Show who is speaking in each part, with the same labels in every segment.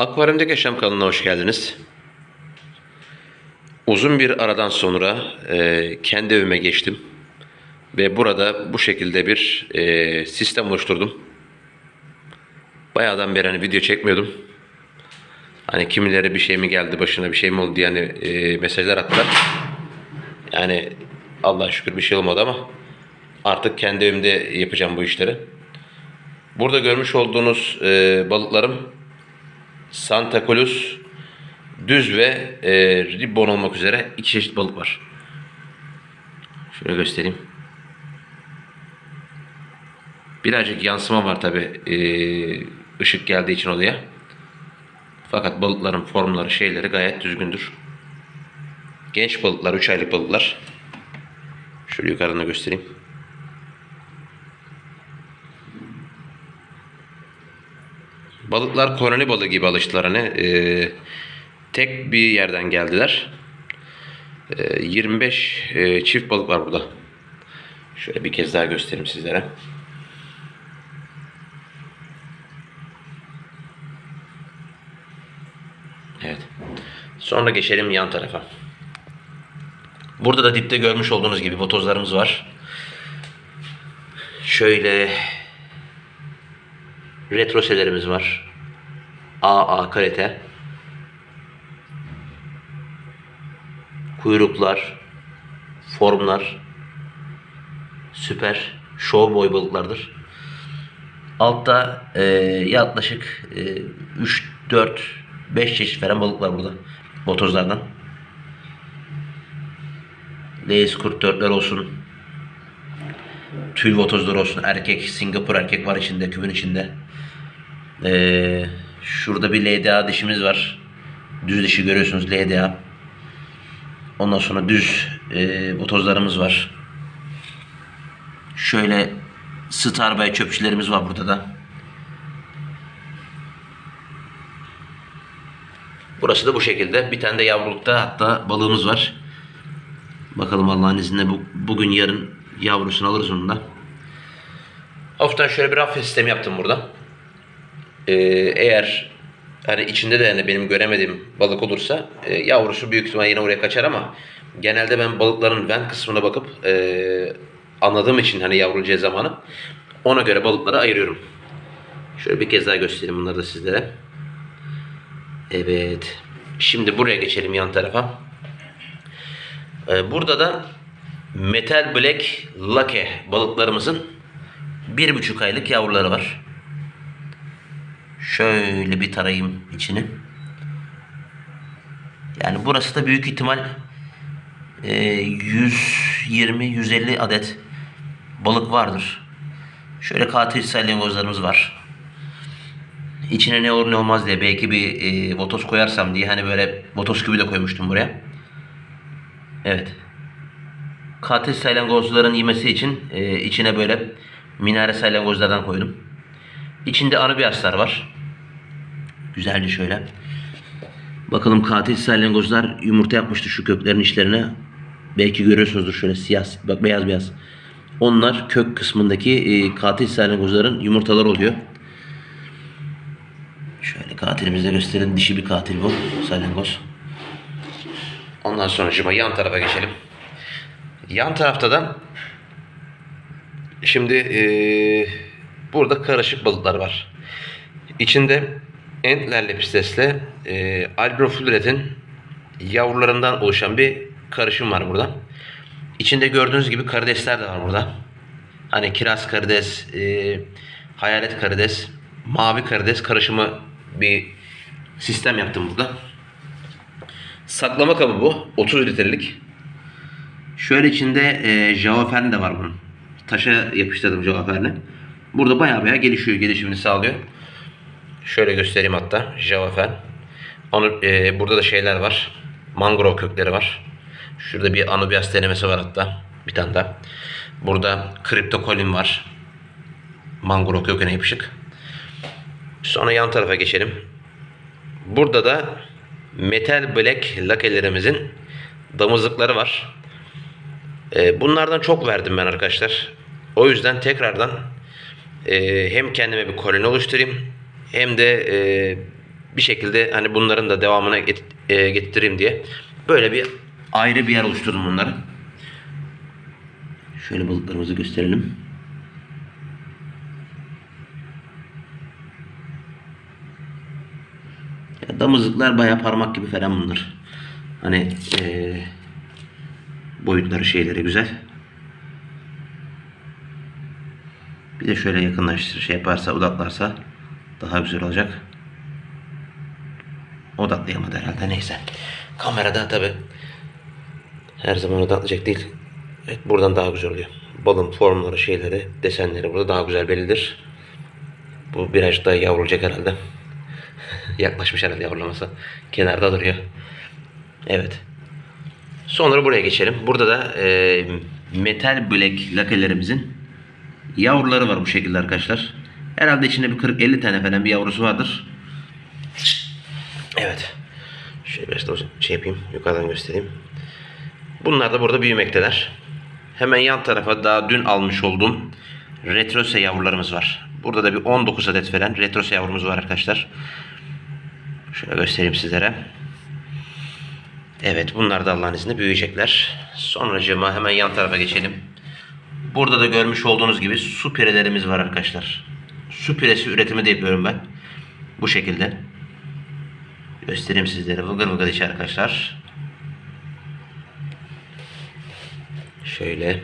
Speaker 1: Akvaryumdaki Yaşam kanalına hoş geldiniz. Uzun bir aradan sonra e, kendi evime geçtim. Ve burada bu şekilde bir e, sistem oluşturdum. Bayağıdan beri hani video çekmiyordum. Hani kimileri bir şey mi geldi başına bir şey mi oldu diye hani e, mesajlar attılar. Yani Allah'a şükür bir şey olmadı ama artık kendi evimde yapacağım bu işleri. Burada görmüş olduğunuz e, balıklarım Santa Cruz düz ve e, ribbon olmak üzere iki çeşit balık var. Şöyle göstereyim. Birazcık yansıma var tabi ışık geldiği için odaya. Fakat balıkların formları şeyleri gayet düzgündür. Genç balıklar, 3 aylık balıklar. Şöyle yukarıdan göstereyim. Balıklar koloni balığı gibi alıştılar hani. Ee, tek bir yerden geldiler. Ee, 25 e, çift balık var burada. Şöyle bir kez daha göstereyim sizlere. Evet. Sonra geçelim yan tarafa. Burada da dipte görmüş olduğunuz gibi botozlarımız var. Şöyle retroselerimiz var. AA kalite. Kuyruklar, formlar süper show boy balıklardır. Altta e, yaklaşık e, 3, 4, 5 çeşit falan balık var burada. Botozlardan. Leis kurt dörtler olsun. Tül votozlar olsun. Erkek, Singapur erkek var içinde, kübün içinde. Ee, şurada bir LDA dişimiz var. Düz dişi görüyorsunuz LDA. Ondan sonra düz e, votozlarımız var. Şöyle Starbay çöpçülerimiz var burada da. Burası da bu şekilde. Bir tane de yavrulukta hatta balığımız var. Bakalım Allah'ın izniyle bu, bugün yarın yavrusunu alırız onu da. Hafiften şöyle bir raf sistemi yaptım burada. Ee, eğer hani içinde de yani benim göremediğim balık olursa e, yavrusu büyük ihtimal yine oraya kaçar ama genelde ben balıkların vent kısmına bakıp e, anladığım için hani yavrulacağı zamanı ona göre balıkları ayırıyorum. Şöyle bir kez daha göstereyim bunları da sizlere. Evet. Şimdi buraya geçelim yan tarafa. Ee, burada da Metal Black Lake balıklarımızın bir buçuk aylık yavruları var. Şöyle bir tarayayım içini. Yani burası da büyük ihtimal e, 120-150 adet balık vardır. Şöyle katil salyangozlarımız var. İçine ne olur ne olmaz diye belki bir e, votos koyarsam diye hani böyle votos kübü de koymuştum buraya. Evet. Katil salyangozların yemesi için e, içine böyle minare salyangozlardan koydum. İçinde anubiyaslar var. Güzelce şöyle. Bakalım katil salyangozlar yumurta yapmıştı şu köklerin içlerine. Belki görüyorsunuzdur şöyle siyah, bak beyaz beyaz. Onlar kök kısmındaki e, katil salyangozların yumurtalar oluyor. Şöyle katilimizi de gösterelim. Dişi bir katil bu. Salyangoz. Ondan sonra şimdi yan tarafa geçelim. Yan tarafta da şimdi eee, burada karışık balıklar var. İçinde Entler lepistesle eee Albrofluret'in yavrularından oluşan bir karışım var burada. İçinde gördüğünüz gibi karidesler de var burada. Hani kiraz karides, eee, hayalet karides, mavi karides karışımı bir sistem yaptım burada. Saklama kabı bu. 30 litrelik. Şöyle içinde e, java fern de var bunun. Taşa yapıştırdım java ferni. Burada baya baya gelişiyor. Gelişimini sağlıyor. Şöyle göstereyim hatta. Java fern. Onu, e, burada da şeyler var. Mangrove kökleri var. Şurada bir anubias denemesi var hatta. Bir tane daha. Burada kriptokolin var. Mangrove köküne yapışık. Sonra yan tarafa geçelim. Burada da Metal Black lakelerimizin damızlıkları var. Ee, bunlardan çok verdim ben arkadaşlar. O yüzden tekrardan e, hem kendime bir koloni oluşturayım hem de e, bir şekilde hani bunların da devamına get- e, getireyim diye böyle bir ayrı bir yer oluşturdum bunları. Şöyle balıklarımızı gösterelim. Ya damızlıklar bayağı parmak gibi falan bunlar. Hani eee, boyutları şeyleri güzel. Bir de şöyle yakınlaştır şey yaparsa odaklarsa daha güzel olacak. Odaklayamadı herhalde neyse. Kamerada tabi her zaman odaklayacak değil. Evet buradan daha güzel oluyor. Balın formları şeyleri desenleri burada daha güzel bellidir. Bu birazcık daha yavrulacak herhalde. Yaklaşmış herhalde yavrulaması. Kenarda duruyor. Evet. Sonra buraya geçelim. Burada da e, metal black lakelerimizin yavruları var bu şekilde arkadaşlar. Herhalde içinde bir 40-50 tane falan bir yavrusu vardır. Evet. Şöyle biraz da şey yapayım. Yukarıdan göstereyim. Bunlar da burada büyümekteler. Hemen yan tarafa daha dün almış olduğum retrose yavrularımız var. Burada da bir 19 adet falan retrose yavrumuz var arkadaşlar. Şöyle göstereyim sizlere. Evet bunlar da Allah'ın izniyle büyüyecekler. Sonracığıma hemen yan tarafa geçelim. Burada da görmüş olduğunuz gibi su pirelerimiz var arkadaşlar. Su piresi üretimi de yapıyorum ben. Bu şekilde. Göstereyim sizlere. Vıgır vıgır içi arkadaşlar. Şöyle.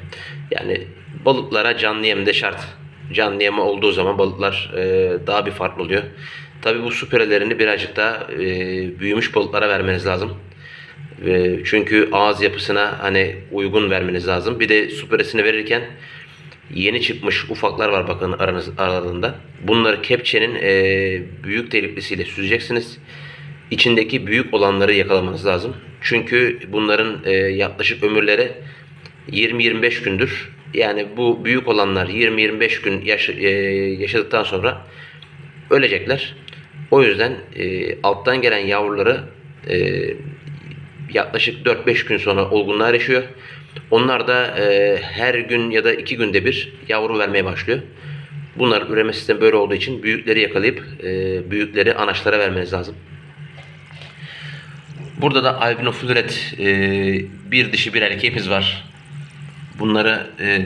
Speaker 1: Yani balıklara canlı yem de şart. Canlı yem olduğu zaman balıklar e, daha bir farklı oluyor. Tabi bu su pirelerini birazcık daha e, büyümüş balıklara vermeniz lazım. E, çünkü ağız yapısına hani uygun vermeniz lazım. Bir de su piresini verirken yeni çıkmış ufaklar var bakın aranız, aralarında. Bunları kepçenin e, büyük deliklisiyle süzeceksiniz. İçindeki büyük olanları yakalamanız lazım. Çünkü bunların e, yaklaşık ömürleri 20-25 gündür. Yani bu büyük olanlar 20-25 gün yaş- e, yaşadıktan sonra ölecekler. O yüzden e, alttan gelen yavruları e, yaklaşık 4-5 gün sonra olgunluğa erişiyor. Onlar da e, her gün ya da 2 günde bir yavru vermeye başlıyor. Bunların üreme sistemi böyle olduğu için büyükleri yakalayıp e, büyükleri anaçlara vermeniz lazım. Burada da albino flüret e, bir dişi bir erkeğimiz var. Bunları e,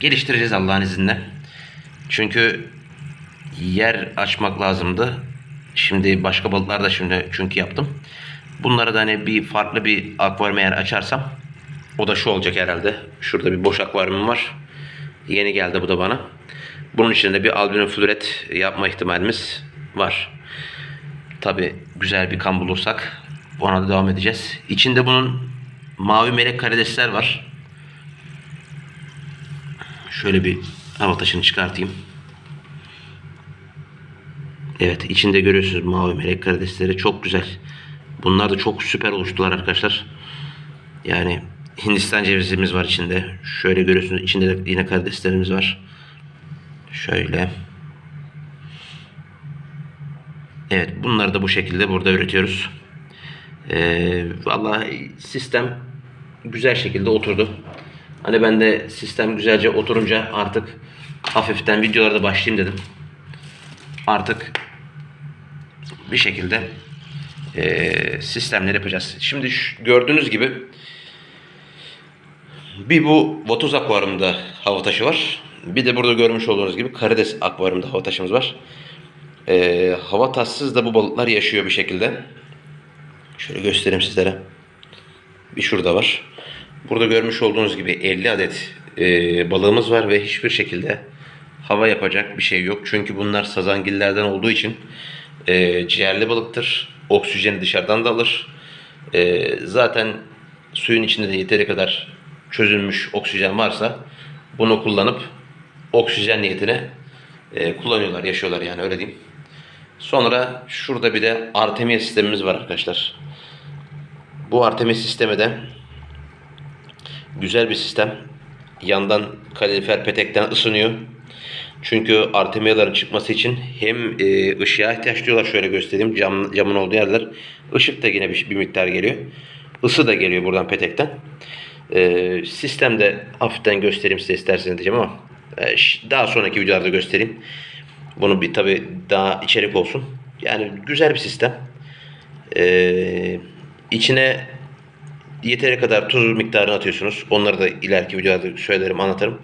Speaker 1: geliştireceğiz Allah'ın izniyle. Çünkü yer açmak lazımdı. Şimdi başka balıklar da şimdi çünkü yaptım. Bunlara da hani bir farklı bir akvaryum eğer açarsam o da şu olacak herhalde. Şurada bir boş akvaryumum var. Yeni geldi bu da bana. Bunun içinde bir albino flüret yapma ihtimalimiz var. Tabi güzel bir kan bulursak ona da devam edeceğiz. İçinde bunun mavi melek karidesler var. Şöyle bir hava taşını çıkartayım. Evet içinde görüyorsunuz mavi melek karidesleri çok güzel. Bunlar da çok süper oluştular arkadaşlar. Yani Hindistan cevizimiz var içinde. Şöyle görüyorsunuz içinde de yine karideslerimiz var. Şöyle. Evet bunları da bu şekilde burada üretiyoruz. Ee, vallahi sistem güzel şekilde oturdu. Hani ben de sistem güzelce oturunca artık hafiften videolara da başlayayım dedim. Artık bir şekilde eee sistemleri yapacağız. Şimdi şu- gördüğünüz gibi bir bu Vatoz akvaryumda hava taşı var. Bir de burada görmüş olduğunuz gibi Karides akvaryumda hava taşımız var. Eee, hava taşsız da bu balıklar yaşıyor bir şekilde. Şöyle göstereyim sizlere. Bir şurada var. Burada görmüş olduğunuz gibi 50 adet eee, balığımız var ve hiçbir şekilde hava yapacak bir şey yok. Çünkü bunlar sazangillerden olduğu için eee, ciğerli balıktır. Oksijeni dışarıdan da alır. Eee, zaten suyun içinde de yeteri kadar çözülmüş oksijen varsa bunu kullanıp oksijen niyetine eee, kullanıyorlar, yaşıyorlar yani öyle diyeyim. Sonra şurada bir de Artemia sistemimiz var arkadaşlar. Bu Artemia sistemi de güzel bir sistem. Yandan kalorifer petekten ısınıyor. Çünkü artemiyaların çıkması için hem e, ışığa ihtiyaç duyuyorlar. Şöyle göstereyim. Cam, camın olduğu yerler. Işık da yine bir, bir miktar geliyor. Isı da geliyor buradan petekten. E, sistemde hafiften göstereyim size isterseniz diyeceğim ama e, daha sonraki videolarda göstereyim. Bunu bir tabi daha içerik olsun. Yani güzel bir sistem. Ee, içine yeteri kadar tuz miktarını atıyorsunuz. Onları da ileriki videolarda söylerim, anlatırım.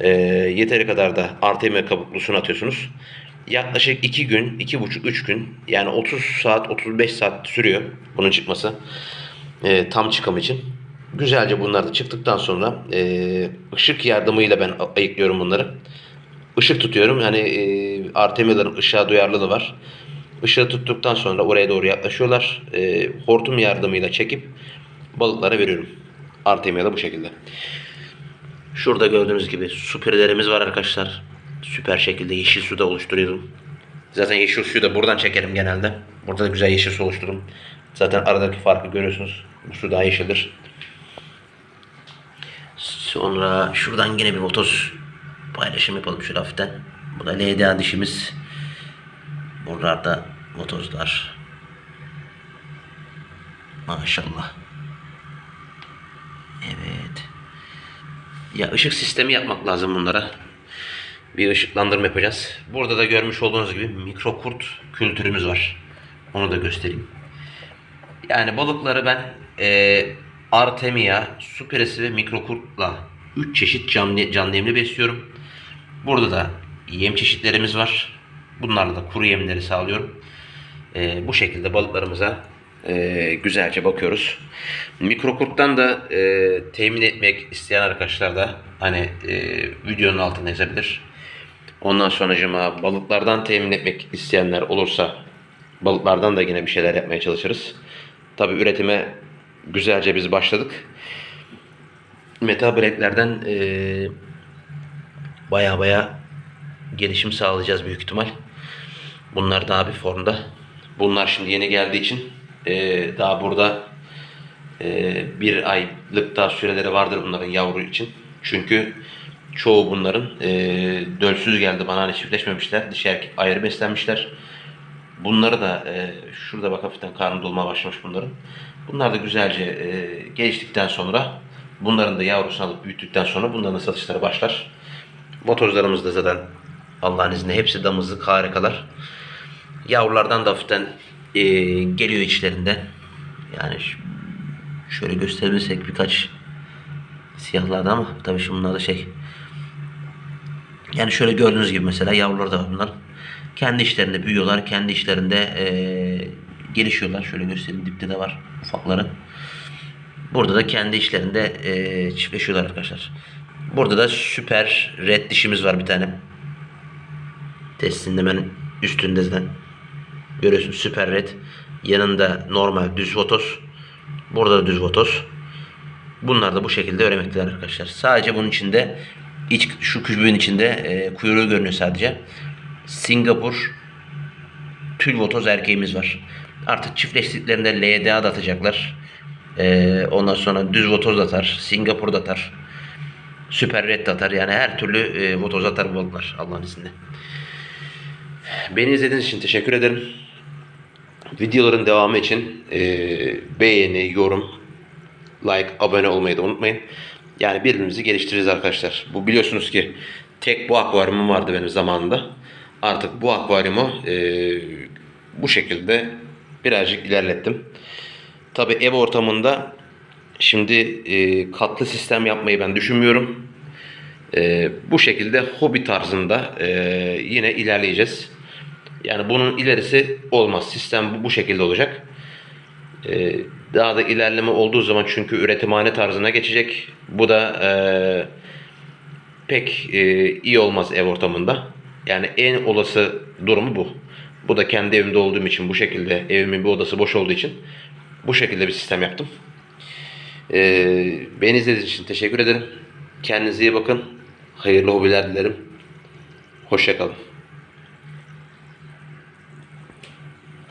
Speaker 1: Ee, yeteri kadar da Artemia kabuklusunu atıyorsunuz. Yaklaşık 2 gün, 2,5-3 gün yani 30 saat, 35 saat sürüyor bunun çıkması. Ee, tam çıkım için. Güzelce bunlar da çıktıktan sonra e, ışık yardımıyla ben ayıklıyorum bunları. Işık tutuyorum. Yani e, Artemia'ların ışığa duyarlılığı var. Işığı tuttuktan sonra oraya doğru yaklaşıyorlar. E, hortum yardımıyla çekip balıklara veriyorum. Artemia da bu şekilde. Şurada gördüğünüz gibi süpürgelerimiz var arkadaşlar. Süper şekilde yeşil suda oluşturuyorum. Zaten yeşil suyu da buradan çekerim genelde. Burada da güzel yeşil su oluştururum. Zaten aradaki farkı görüyorsunuz. Bu su daha yeşildir. Sonra şuradan yine bir motos paylaşım yapalım şöyle hafiften. Bu da LDA dişimiz. Buralarda motozlar. Maşallah. Evet. Ya ışık sistemi yapmak lazım bunlara. Bir ışıklandırma yapacağız. Burada da görmüş olduğunuz gibi mikro kurt kültürümüz var. Onu da göstereyim. Yani balıkları ben e, Artemia, Superesi ve mikrokurtla 3 çeşit canlı, canlı yemle besliyorum. Burada da yem çeşitlerimiz var. Bunlarla da kuru yemleri sağlıyorum. E, bu şekilde balıklarımıza e, güzelce bakıyoruz. Mikrokurttan da e, temin etmek isteyen arkadaşlar da hani e, videonun altına yazabilir. Ondan sonracıma balıklardan temin etmek isteyenler olursa balıklardan da yine bir şeyler yapmaya çalışırız. Tabi üretime güzelce biz başladık. Metal breaklerden eee baya baya gelişim sağlayacağız büyük ihtimal. Bunlar daha bir formda. Bunlar şimdi yeni geldiği için eee, daha burada eee, bir aylık daha süreleri vardır bunların yavru için. Çünkü çoğu bunların eee dölsüz geldi bana hani çiftleşmemişler. Dişi erkek ayrı beslenmişler. Bunları da e, şurada bak hafiften karnı dolmaya başlamış bunların. Bunlar da güzelce e, geliştikten sonra bunların da yavrusunu alıp büyüttükten sonra bunların da satışları başlar. Motozlarımız da zaten Allah'ın izniyle hepsi damızlık harikalar. Yavrulardan da hafiften e, geliyor içlerinde. Yani şöyle gösterebilirsek birkaç siyahlardı ama tabii şimdi bunlar da şey yani şöyle gördüğünüz gibi mesela yavruları da bunlar. Kendi işlerinde büyüyorlar. Kendi işlerinde eee, gelişiyorlar. Şöyle göstereyim. Dipte de var ufakları. Burada da kendi işlerinde eee çiftleşiyorlar arkadaşlar. Burada da süper red dişimiz var bir tane. Testinin hemen üstünde zaten. Görüyorsunuz süper red. Yanında normal düz votos. Burada da düz votos. Bunlar da bu şekilde öğrenmektedir arkadaşlar. Sadece bunun içinde iç şu kübün içinde e, kuyruğu görünüyor sadece. Singapur tülvotoz erkeğimiz var. Artık çiftleştiklerinde LDA da atacaklar. E, ondan sonra düz votoz atar. Singapur da atar. Süper red atar. Yani her türlü e, votoz atar bu balıklar Allah'ın izniyle. Beni izlediğiniz için teşekkür ederim. Videoların devamı için e, beğeni, yorum, like, abone olmayı da unutmayın. Yani birbirimizi geliştiririz arkadaşlar. Bu biliyorsunuz ki tek bu akvaryumum vardı benim zamanında. Artık bu akvaryumu e, bu şekilde birazcık ilerlettim. Tabi ev ortamında şimdi e, katlı sistem yapmayı ben düşünmüyorum. E, bu şekilde hobi tarzında e, yine ilerleyeceğiz. Yani bunun ilerisi olmaz. Sistem bu, bu şekilde olacak. Ee, daha da ilerleme olduğu zaman çünkü üretimhane tarzına geçecek. Bu da eee, pek eee, iyi olmaz ev ortamında. Yani en olası durumu bu. Bu da kendi evimde olduğum için bu şekilde evimin bir odası boş olduğu için bu şekilde bir sistem yaptım. Ee, beni izlediğiniz için teşekkür ederim. Kendinize iyi bakın. Hayırlı hobiler dilerim. Hoşçakalın.